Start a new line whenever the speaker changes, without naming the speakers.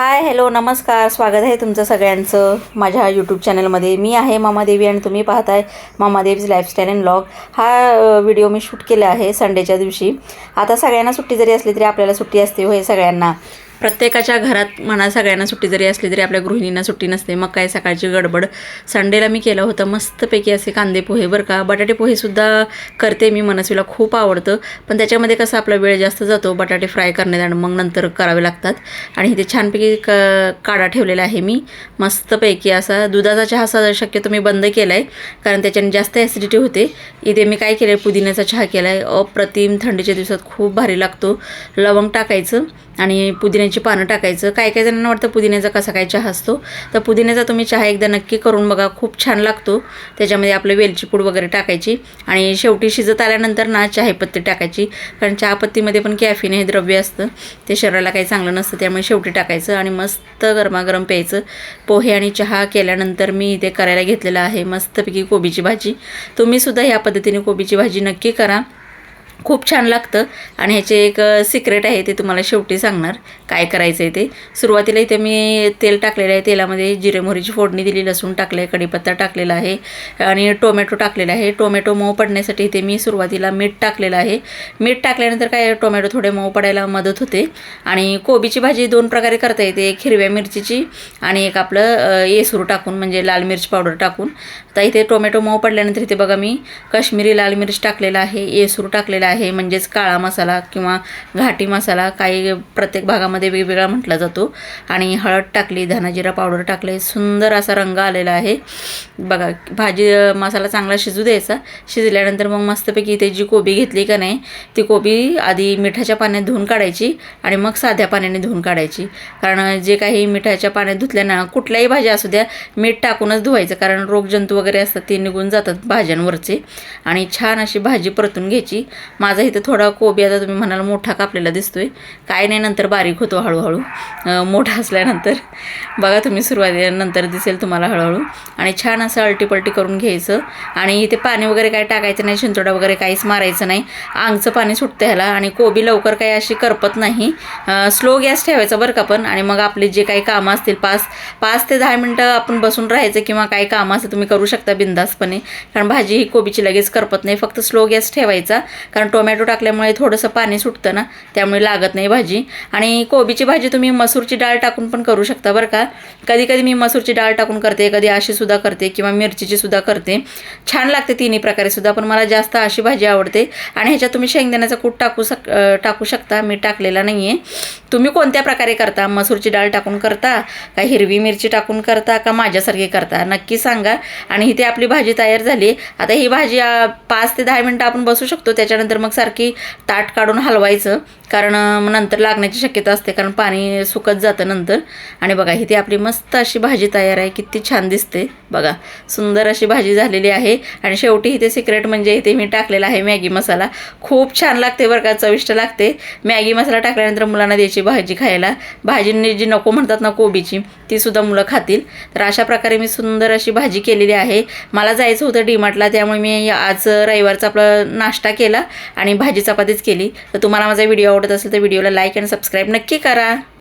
Hi hello नमस्कार. स्वागत आहे तुमचं सगळ्यांचं माझ्या यूट्यूब चॅनलमध्ये मी आहे मामादेवी आणि तुम्ही पाहताय मामादेवीज लाईफस्टाईल अँड ब्लॉग हा व्हिडिओ मी शूट केला आहे संडेच्या दिवशी. आता सगळ्यांना सुट्टी जरी असली तरी आपल्याला सुट्टी असते होय सगळ्यांना. प्रत्येकाच्या घरात म्हणा सगळ्यांना सुट्टी जरी असली तरी आपल्या गृहिणींना सुट्टी नसते. मग काय सकाळची गडबड. संडेला मी केलं होतं मस्तपैकी असे कांदे पोहे बरं का. बटाटे पोहेसुद्धा करते मी मनस्वीला खूप आवडतं. पण त्याच्यामध्ये कसं आपला वेळ जास्त जातो बटाटे फ्राय करण्यात आणि मग नंतर करावे लागतात. आणि इथे छानपैकी क काढा ठेवलेला आहे मी. मस्तपैकी असा दुधाचा चहा सा शक्यतो मी बंद केला आहे कारण त्याच्याने जास्त ॲसिडिटी होते. इथे मी काय केलं आहे पुदिन्याचा चहा केला आहे अप्रतिम थंडीच्या दिवसात खूप भारी लागतो. लवंग टाकायचं आणि पुदिन्याची पानं टाकायचं. काय काय जणांना वाटतं पुदिन्याचा कसा काय चहा असतो. तर पुदिन्याचा तुम्ही चहा एकदा नक्की करून बघा. खूप छान लागतो. त्याच्यामध्ये आपलं वेलची पूड वगैरे टाकायची. आणि शेवटी शिजत आल्यानंतर ना चहापत्ती टाकायची. कारण चहापत्तीमध्ये पण कॅफिन हे द्रव्य असतं. ते शरीराला काही चांगलं नसतं. त्यामुळे शेवटी टाकायचं आणि मस्त गरमागरम प्यायचं. पोहे आणि चहा केल्यानंतर मी इथे करायला घेतलेलं आहे मस्तपैकी कोबीची भाजी. तुम्हीसुद्धा ह्या पद्धतीने कोबीची भाजी नक्की करा. खूप छान लागतं. आणि ह्याचे एक सिक्रेट आहे ते तुम्हाला शेवटी सांगणार. काय करायचं आहे ते. सुरुवातीला इथे मी तेल टाकलेलं आहे. तेलामध्ये जिरे मोहरीची फोडणी दिली लसूण टाकलं आहे कढीपत्ता टाकलेला आहे आणि टोमॅटो टाकलेला आहे. टोमॅटो मऊ पडण्यासाठी इथे मी सुरुवातीला मीठ टाकलेलं आहे. मीठ टाकल्यानंतर काय टोमॅटो थोडे मऊ पडायला मदत होते. आणि कोबीची भाजी दोन प्रकारे करता येते. एक हिरव्या मिरचीची आणि एक आपलं येसूर टाकून म्हणजे लाल मिरची पावडर टाकून. तर इथे टोमॅटो मऊ पडल्यानंतर इथे बघा मी काश्मीरी लाल मिरच टाकलेला आहे येसूर टाकलेला आहे. म्हणजेच काळा मसाला किंवा घाटी मसाला काही प्रत्येक भागामध्ये वेगवेगळा म्हटला जातो. आणि हळद टाकली धनाजिरा पावडर टाकले सुंदर असा रंग आलेला आहे. बघा भाजी मसाला चांगला शिजू द्यायचा. शिजल्यानंतर मग मस्तपैकी इथे जी कोबी घेतली का नाही ती कोबी आधी मिठाच्या पाण्यात धुवून काढायची आणि मग साध्या पाण्याने धुवून काढायची. कारण जे काही मिठाच्या पाण्यात धुतल्या ना कुठल्याही भाज्या असू द्या मीठ टाकूनच धुवायचं. कारण रोगजंतू वगैरे असतात ते निघून जातात भाज्यांवरचे. आणि छान अशी भाजी परतून घ्यायची. माझा इथं थोडा कोबी आता तुम्ही म्हणाल मोठा कापलेला दिसतो आहे काय नाही नंतर बारीक होतो हळूहळू. मोठा असल्यानंतर. बघा तुम्ही सुरुवातीनंतर दिसेल तुम्हाला हळूहळू. आणि छान असं अल्टीपल्टी करून घ्यायचं. आणि इथे पाणी वगैरे काय टाकायचं नाही शिंतोडा वगैरे काहीच मारायचं नाही. आंगचं पाणी सुटतं ह्याला. आणि कोबी लवकर काही अशी करपत नाही. स्लो गॅस ठेवायचा बरं का पण. आणि मग आपले जे काही कामं असतील पाच पाच ते दहा मिनटं आपण बसून राहायचं किंवा काही कामं असं तुम्ही करू शकता बिंदासपणे. कारण भाजी ही कोबीची लगेच करपत नाही. फक्त स्लो गॅस ठेवायचा. कारण टोमॅटो टाकल्यामुळे थोडंसं पाणी सुटतं ना त्यामुळे लागत नाही भाजी. आणि कोबीची भाजी तुम्ही मसूरची डाळ टाकून पण करू शकता बरं का. कधी कधी मी मसूरची डाळ टाकून करते कधी अशी सुद्धा करते किंवा मिरचीची सुद्धा करते. छान लागते तिन्ही प्रकारे सुद्धा पण मला जास्त अशी भाजी आवडते. आणि ह्याच्यात तुम्ही शेंगदाण्याचा कूट टाकू शक टाकू शकता. मी टाकलेला नाही आहे तुम्ही कोणत्या प्रकारे करता? मसूरची डाळ टाकून करता? का हिरवी मिरची टाकून करता? का माझ्यासारखी करता? नक्की सांगा. आणि इथे आपली भाजी तयार झाली. आता ही भाजी पाच ते दहा मिनटं आपण बसू शकतो. त्याच्यानंतर नंतर मग सारखी ताट काढून हलवायचं. कारण मग नंतर लागण्याची शक्यता असते. कारण पाणी सुकत जातं नंतर. आणि बघा इथे आपली मस्त अशी भाजी तयार आहे. किती छान दिसते. बघा सुंदर अशी भाजी झालेली आहे. आणि शेवटी इथे सिक्रेट म्हणजे इथे मी टाकलेला आहे मॅगी मसाला. खूप छान लागते बरं का. चविष्ट लागते. मॅगी मसाला टाकल्यानंतर मुलांना द्यायची भाजी खायला. भाजींनी जी नको म्हणतात ना कोबीची तीसुद्धा मुलं खातील. तर अशा प्रकारे मी सुंदर अशी भाजी केलेली आहे. मला जायचं होतं डीमार्टला त्यामुळे मी आज रविवारचा आपला नाश्ता केला. आणि भाजी चपातीच केली. तर तुम्हाला माझा व्हिडिओ आवडत असेल तर व्हिडिओला लाईक आणि सबस्क्राईब नक्की करा.